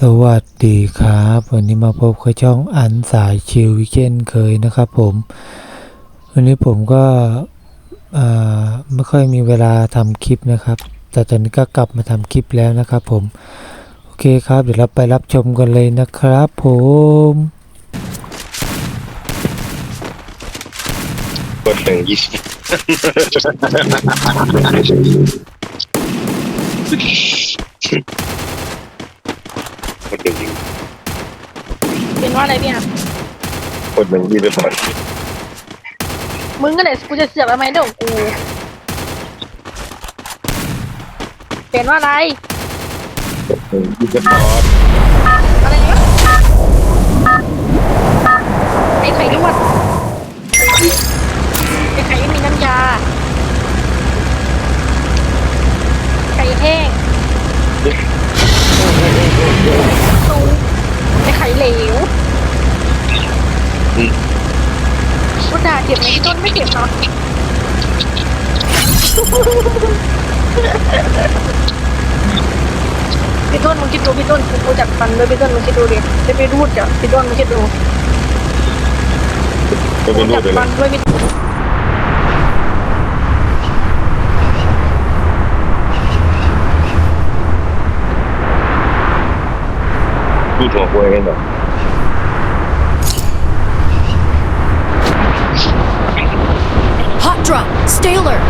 สวัสดีครับ วันนี้มาพบกับช่องอันสายชิวเช่นเคยนะครับผมวันนี้ผมก็ไม่ค่อยมีเวลาทำคลิปนะครับ แต่ตอนนี้ก็กลับมาทำคลิปแล้วนะครับผม โอเคครับ เดี๋ยวเราไปรับชมกันเลยนะครับผมกดหนึ่งยี่สิบ กดหนึ่งยิงเป็นว่าอะไรเนี่ยกดหนึ่งยี่สิบก่อนมึงก็เลยกูจะเสือกทำไมเรื่องของกูเป็นว่าอะไรหนึ่งยี่สิบก่อนอะไรเนี่ยไอ้ไข่ลวดไอ้ไข่ไม่มีน้ำยาไข่แห้งตูไอ้ไข่เหลวกูด่า เจ็บไหมพี่ต้นไม่เจ็บเนาะพี่ต้นมึงคิดดูพี่ต้นกูกูจัดฟันด้วยพี่ต้นมึงคิดดูดิจะไปรูดจ้ะพี่ต้นมึงคิดดูก็กูเป็นรูจัปดไปเลฟัยนด้วยพี่รูปหัวคุยกันหน่อ ย Hot drop. Stay alert.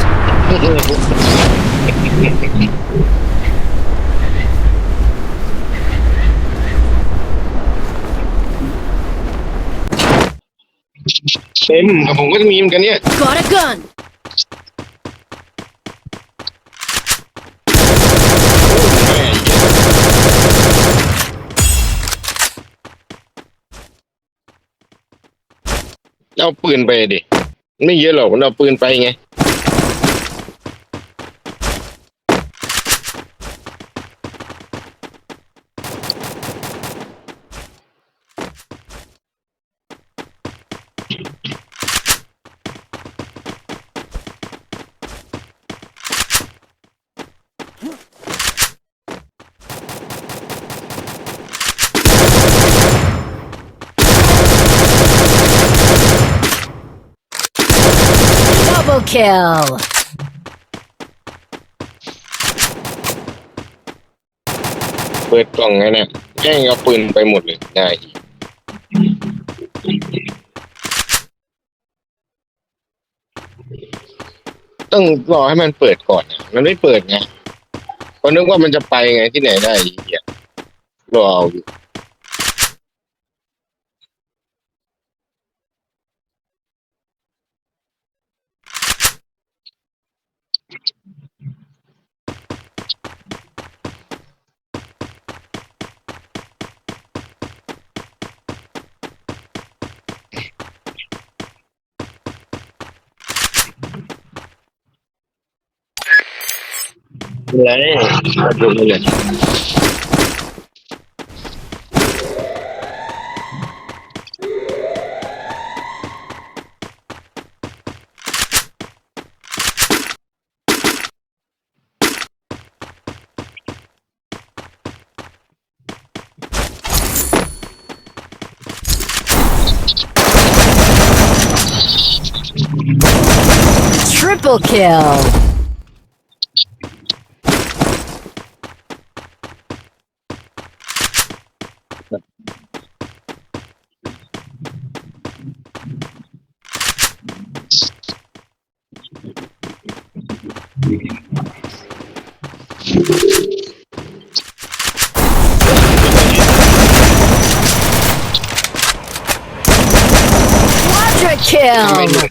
เต็มกับผมก็จะมีเหมือนกันเนี่ย Got a gun. แม่เหี้ยเอาปืนไปดิ ไม่เยอะหรอกมันเอาปืนไปไง Double kill. เปิดกล่องไงเนี่ยแม่งเอาปืนไปหมดเลยได้อีกต้องรอให้มันเปิดก่อนอะมันไม่เปิดไงเพราะนึกว่ามันจะไปไงที่ไหนได้อีกอะรอเอาอยู่ อะไรมาดูเลย Triple kill. Quadra ทำไมห kill. นุ่ม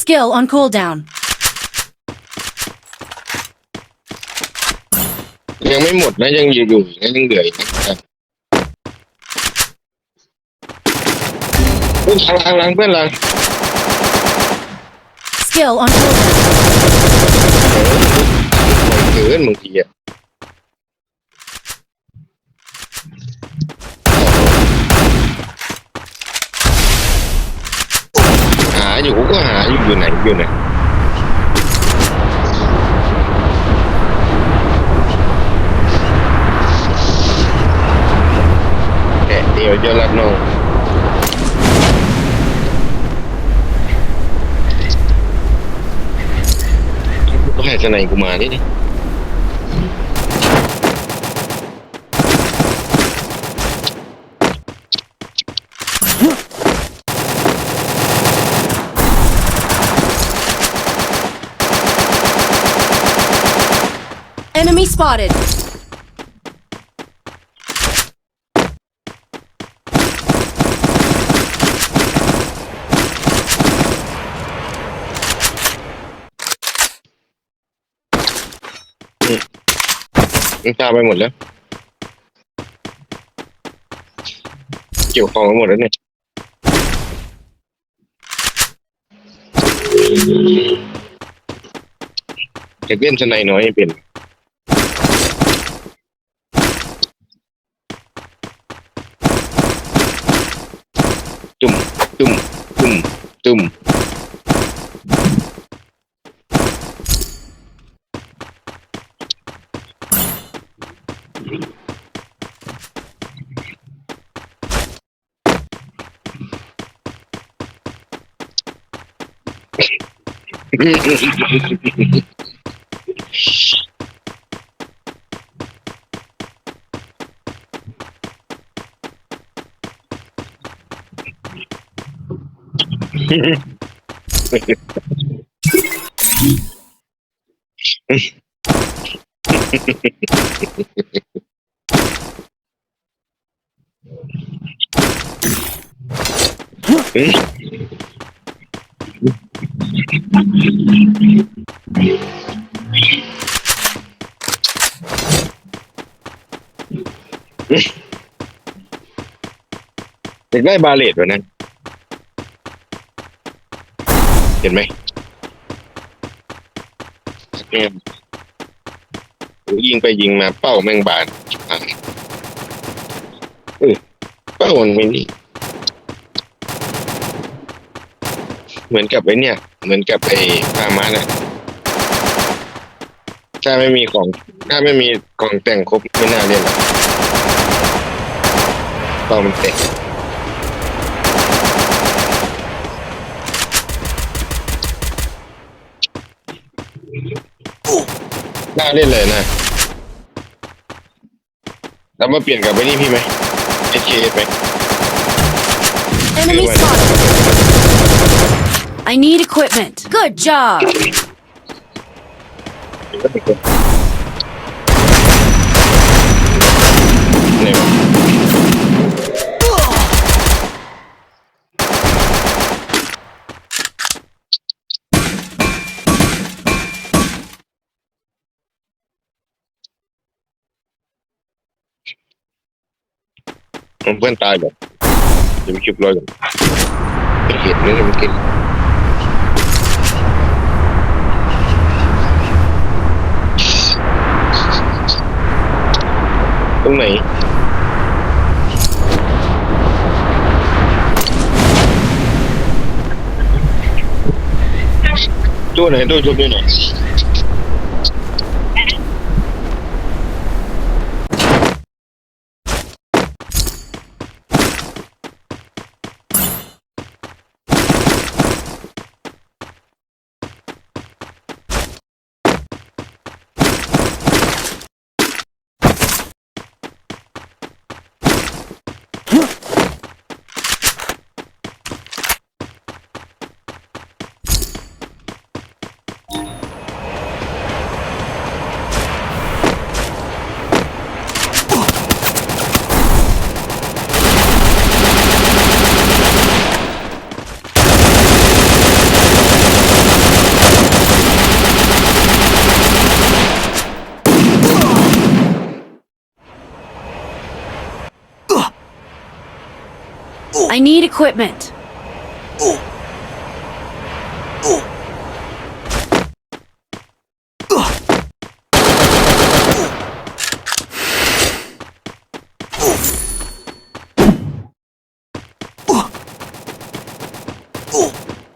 Skill on cooldown. ยังไม่หมดนะยังอยู่อยู่นะยังเหลืออีกนะเพื่อนหลังหลังหลังเพื่อนหลัง Skill on order. ไวเกินบางทีอะหาอยู่ก็หาอยู่อยู่ไหนอยู่ไหน แอะเดียวเจอลัดน้องก็ให้สนายกูมานี่นี่ Enemy spotted. มันตามไปหมดแล้ว เกี่ยวของไปหมดแล้วเนี่ยจะเล่นสไนน้อยเป็นจุ่มจุ่มจุ่มจุ่ม Hey. อยากได้บาเลตวันนั้นเห็นไหมแม่งยิงไปยิงมาเป้าแม่งบานเออเป้ามันไม่นี่เหมือนกับไอ้เนี่ย เหมือนกับไอ้พามาน่ะถ้าไม่มีของ ถ้าไม่มีของแต่งครบไม่น่าเล่นหรอก เป้ามันเตะน่าเล่นเลยนะ แล้วมาเปลี่ยนกับไอ้นี่พี่ไหมเอเคไหม Enemy Good one. spotted. I need equipment. Good job. เนี่ มันเพื่อนตายแบบจะไปคิบรอยกันไม่เห็นเลยมันกินตรงไหนตัวไหนตัวชุบด้วยไหน I need equipment.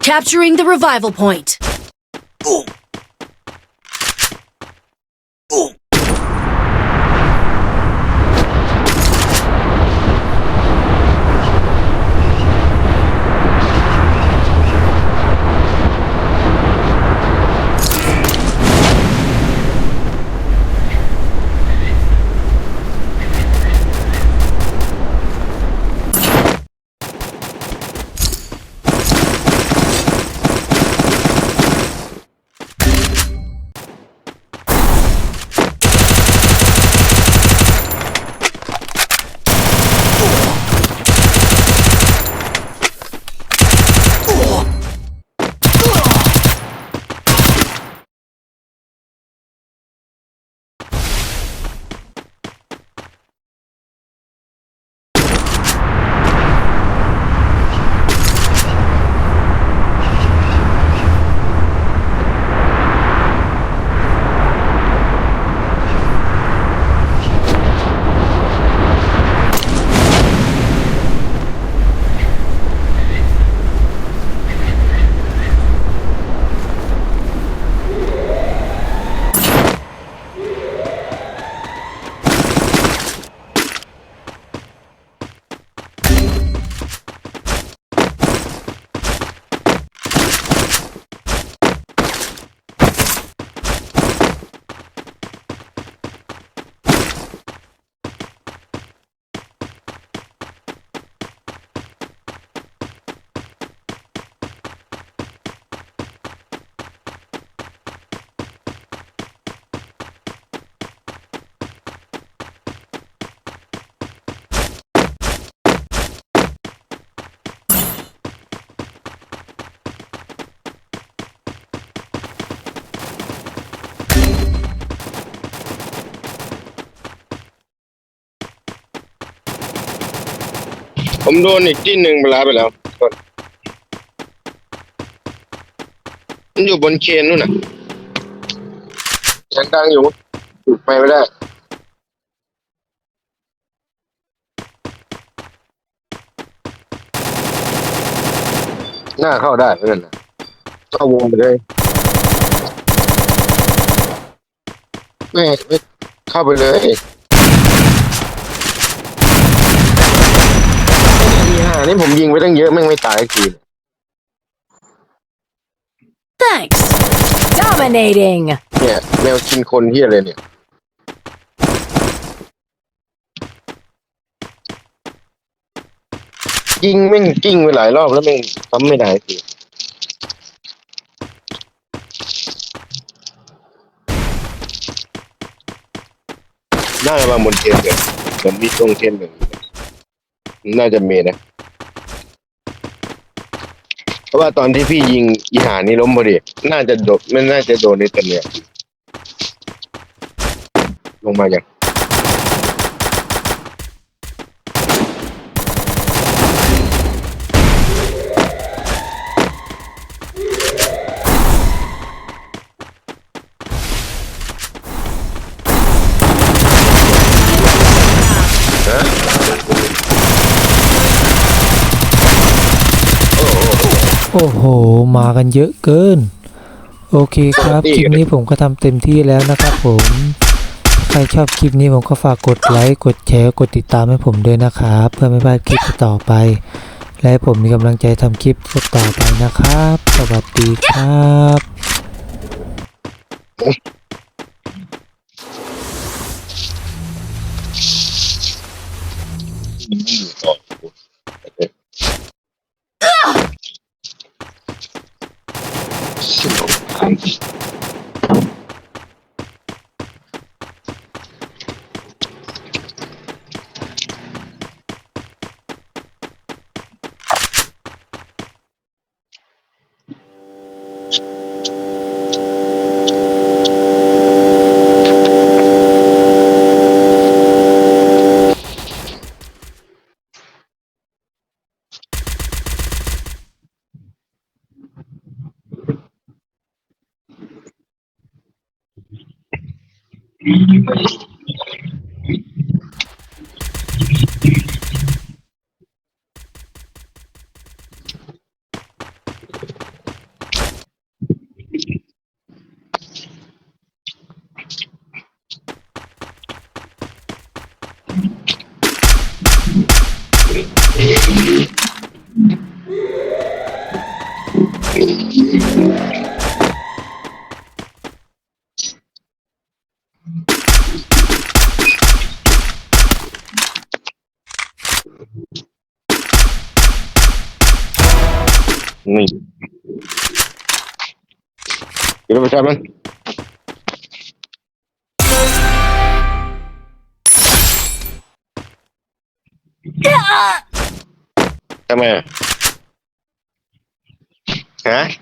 Capturing the revival point. ผมโดนอีกที่หนึ่งเวลาไปแล้วมันอยู่บนเคนนู่นน่ะเสียงดังอยู่ไปไม่ได้หน้าเข้าได้เพื่อนนะเข้าวงไปเลยไม่ไม่เข้าไปเลย มีห่านี่ผมยิงไปตั้งเยอะแม่งไม่ตายสักที Thanks. Dominating. เนี่ยแมวกินคนที่อะไรเนี่ย ยิงแม่งกิ้งไปหลายรอบแล้วแม่งทำไม่ได้สักทีน่าจะมาบนเทนเนี่ยเหมือนมีตรงเทนแบบนี้น่าจะมีนะเพ ราะว่าตอนที่พี่ยิงอีหานี่ล้มพอดี น่าจะโดดไม่น่าจะโดนในตัวเนี่ยลงมาอย่าง โอ้โห มากันเยอะเกิน โอเคครับ คลิปนี้ผมก็ทำเต็มที่แล้วนะครับผม ใครชอบคลิปนี้ผมก็ฝากกดไลค์ กดแชร์ กดติดตามให้ผมด้วยนะครับ เพื่อไม่พลาดคลิปต่อไป และให้ผมมีกำลังใจทำคลิปต่อไปนะครับ สวัสดีครับมันไม่อยู่ต่อสิบ ห clínicas กพันนี่เดี๋ย